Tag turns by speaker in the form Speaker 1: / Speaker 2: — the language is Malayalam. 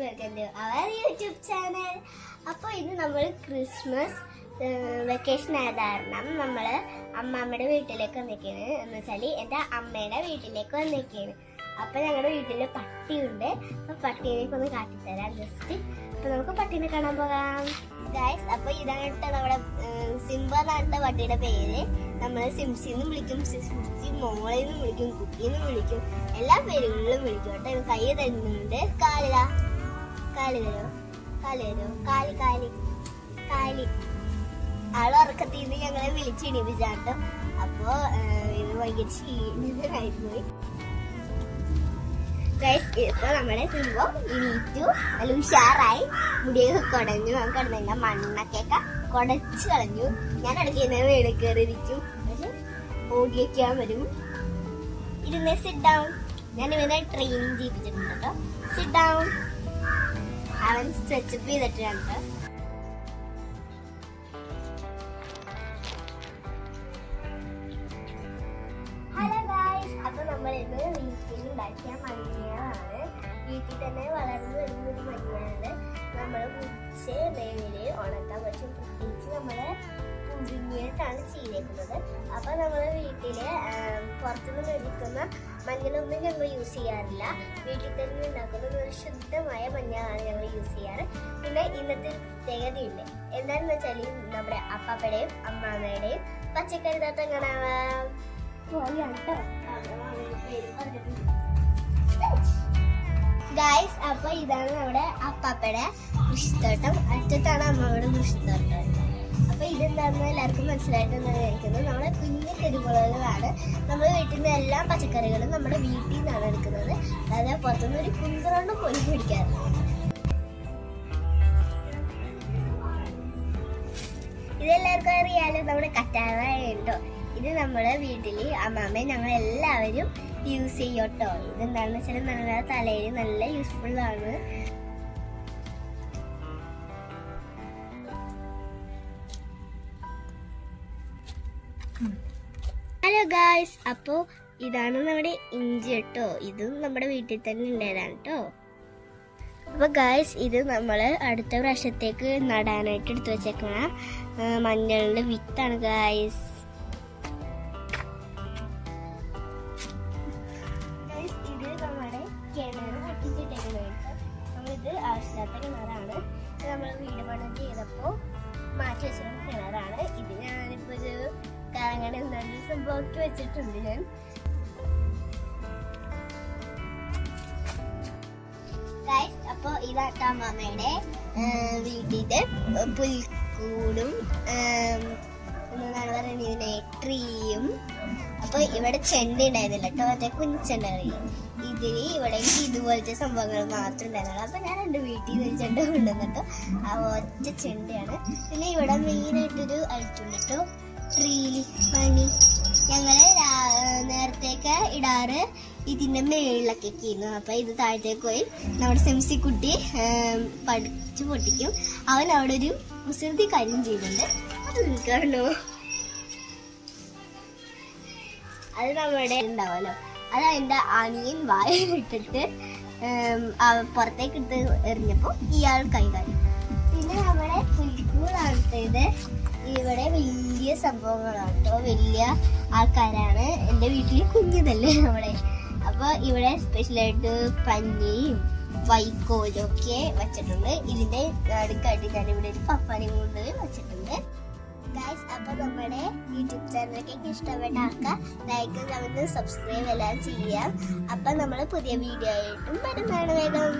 Speaker 1: Welcome to our YouTube channel അപ്പോൾ ഇന്ന് നമ്മൾ ക്രിസ്മസ് വെക്കേഷൻ ആയ കാരണം നമ്മൾ അമ്മാമ്മയുടെ വീട്ടിലേക്ക് വന്നിരിക്കുകയാണ് എന്ന് വെച്ചാൽ എന്റെ അമ്മയുടെ വീട്ടിലേക്ക് വന്നിരിക്കുകയാണ് അപ്പോൾ ഞങ്ങളുടെ വീട്ടിൽ പട്ടിയുണ്ട്. അപ്പോൾ പട്ടീനേക്ക് ഒന്ന് കാട്ടിത്തരാം. ജസ്റ്റ് അപ്പോൾ നമുക്ക് പട്ടീനെ കാണാൻ പോകാം. ഗായ്സ് അപ്പോൾ കേട്ടോ നമ്മുടെ സിംബ എന്നാണ് പട്ടിയുടെ പേര്. നമ്മൾ സിംസിന്നും വിളിക്കും സിംസി മോളെന്നും വിളിക്കും കുട്ടിന്നും വിളിക്കും. എല്ലാ പേരുകളിലും വിളിക്കും കേട്ടോ. കൈ തരുന്നുണ്ട്. കാലിലാ. കാലി തരോ? കാലി തരോ? കാലി ഉറക്കത്തിൽ നിന്ന് ഞങ്ങളെ വിളിച്ചെണീപ്പിച്ചാട്ടോ അപ്പോ ഏഹ്, ഇത് ഭയങ്കര ക്ഷീണിതരായിപ്പോയി ഇപ്പൊ നമ്മുടെ സിംഹം ഇനീറ്റു നല്ല ഉഷാറായി. മുടിയൊക്കെ കുടഞ്ഞു. നമുക്ക് കിടന്നില്ല മണ്ണൊക്കെ കുടച്ചു കളഞ്ഞു. ഞാൻ ഇങ്ങനെ വീട് കയറിയിരിക്കും. പക്ഷെ ഓടിയൊക്കെയാൻ വരും. ഇരുന്ന് സിറ്റ് ഡൗൺ ഞാൻ ഇവനെ ട്രെയിൻ ചെയ്യിപ്പിച്ചിട്ടുണ്ട് കേട്ടോ സിറ്റ് ഡൗൺ അവൻ സ്ട്രെച്ചപ്പ് ചെയ്തിട്ടുണ്ട്. ഹലോ ഗായ്സ് അപ്പൊ നമ്മൾ ഇന്ന് വീട്ടിൽ ഉണ്ടാക്കിയ മഞ്ഞളാണ് വീട്ടിൽ തന്നെ വളർന്നു വരുന്ന ഒരു മഞ്ഞളാണ് നമ്മൾ മുറിച്ച് വേവിൽ ഉണക്കാൻ പുഴുങ്ങിയിട്ടാണ് ചെയ്തേക്കുന്നത് അപ്പൊ നമ്മൾ വീട്ടിൽ പുറത്തുനിന്ന് മേടിക്കുന്ന മഞ്ഞളൊന്നും ഞങ്ങൾ യൂസ് ചെയ്യാറില്ല. വീട്ടിൽ തന്നെ ഉണ്ടാക്കുന്ന ഒരു ശുദ്ധമായ മഞ്ഞളാണ് ഞങ്ങൾ യൂസ് ചെയ്യാറ്. പിന്നെ ഇന്നത്തെ പ്രത്യേകതയുണ്ട്. എന്താണെന്ന് വെച്ചാൽ നമ്മുടെ അപ്പാപ്പയുടെയും അമ്മാമ്മയുടെയും പച്ചക്കറി തോട്ടം കാണാം ഗായ്സ് അപ്പൊ ഇതാണ് നമ്മുടെ അപ്പാപ്പയുടെ കൃഷിത്തോട്ടം. അറ്റത്താണ് അമ്മയുടെ കൃഷിത്തോട്ടം. അപ്പൊ ഇതെന്താണെന്ന് എല്ലാവർക്കും മനസ്സിലായിട്ടെന്ന് വിചാരിക്കുന്നത് നമ്മുടെ കുഞ്ഞു തെരുവുകളാണ് നമ്മൾ വീട്ടിൽ നിന്ന് എല്ലാ പച്ചക്കറികളും നമ്മുടെ വീട്ടിൽ നിന്നാണ് എടുക്കുന്നത്. അതായത് പുറത്തുനിന്ന് ഒരു കുന്തറോണ്ട് പോയി പിടിക്കാറില്ല ഇതെല്ലാവർക്കും അറിയാലോ നമ്മുടെ കറ്റാറായ കേട്ടോ ഇത് നമ്മുടെ വീട്ടിൽ അമ്മാമ്മ ഞങ്ങൾ എല്ലാവരും യൂസ് ചെയ്യട്ടോ ഇതെന്താണെന്ന് വെച്ചാൽ നല്ല തലയിൽ നല്ല യൂസ്ഫുൾ ഹലോ ഗായ്സ് അപ്പോ ഇതാണ് നമ്മുടെ ഇഞ്ചി കേട്ടോ. ഇതും നമ്മുടെ വീട്ടിൽ തന്നെ ഉണ്ടായതാണ് കേട്ടോ. അപ്പൊ ഗായ്സ് ഇത് നമ്മൾ അടുത്ത പ്രാവശ്യത്തേക്ക് നടാനായിട്ട് എടുത്തു വെച്ചേക്കണ. മഞ്ഞളിന്റെ വിത്താണ് ഗായ്സ് നമ്മളിത് ആവശ്യമില്ലാത്ത കിണറാണ്. നമ്മൾ വീട് പണി ചെയ്തപ്പോൾ മാറ്റി വെച്ചിരുന്ന കിണറാണ് ഇത് ഞാനിപ്പോ ഒരു കറങ്ങണ എന്തെങ്കിലും സംഭവമൊക്കെ വെച്ചിട്ടുണ്ട് ഞാൻ. അപ്പോ അപ്പോൾ ഇതാട്ടോ അമ്മമ്മയുടെ വീട്ടിൽ പുൽക്കൂടും ആം, എന്താണ് പറയുന്നത് ഇതിനെ ട്രീയും അപ്പൊ ഇവിടെ ചെണ്ട ഉണ്ടായിരുന്നില്ല കേട്ടോ. മറ്റേ കുഞ്ഞെണ്ട അറിയാം ഇതിന് ഇവിടെ ഇതുപോലത്തെ സംഭവങ്ങൾ മാത്രം ഉണ്ടായിരുന്നുള്ളൂ. അപ്പൊ ഞാൻ എന്റെ വീട്ടിൽ നിന്ന് ചെണ്ട കൊണ്ടുവന്നിട്ടോ ആ ഒറ്റ ചെണ്ടയാണ്. പിന്നെ ഇവിടെ മെയിനായിട്ടൊരു അഴുത്തുണ്ട് കേട്ടോ. ട്രീലി മണി ഞങ്ങൾ നേരത്തേക്ക് ഇടാറ് ഇതിന്റെ മേളിലൊക്കെ ഇരുന്നു അപ്പൊ ഇത് താഴത്തേക്ക് പോയി നമ്മുടെ സെംസി കുട്ടി പഠിച്ചു പൊട്ടിക്കും. അവൻ അവിടെ ഒരു കുസൃതി കാര്യം ചെയ്യുന്നുണ്ട്. നിൽക്കാണോ അത് നമ്മുടെ ഉണ്ടാവുമല്ലോ അത് അതിന്റെ അനിയൻ വായിലിട്ടിട്ട് പുറത്തേക്ക് ഇട്ട് എറിഞ്ഞപ്പോ ഇയാൾ കൈകാര്യം പിന്നെ നമ്മുടെ പുൽക്കൂടാണത്തേത് ഇവിടെ വലിയ സംഭവങ്ങളാണ് കേട്ടോ. വലിയ ആൾക്കാരാണ് എന്റെ വീട്ടിൽ കുഞ്ഞതല്ലേ നമ്മുടെ. അപ്പോൾ ഇവിടെ സ്പെഷ്യലായിട്ട് പഞ്ഞിയും വൈക്കോലും ഒക്കെ വെച്ചിട്ടുണ്ട്. ഇതിന്റെ അടുക്കായിട്ട് ഞാൻ ഇവിടെ ഒരു പപ്പാനിയും കൊണ്ട് വെച്ചിട്ടുണ്ട്. ഗൈസ് അപ്പൊ നമ്മുടെ യൂട്യൂബ് ചാനലൊക്കെ ഇഷ്ടപ്പെട്ട ആൾക്കാർ ലൈക്ക് കമന്റ് സബ്സ്ക്രൈബ് എല്ലാം ചെയ്യാം. അപ്പൊ നമ്മൾ പുതിയ വീഡിയോ ആയിട്ടും വരുന്നതാണ് വേഗം.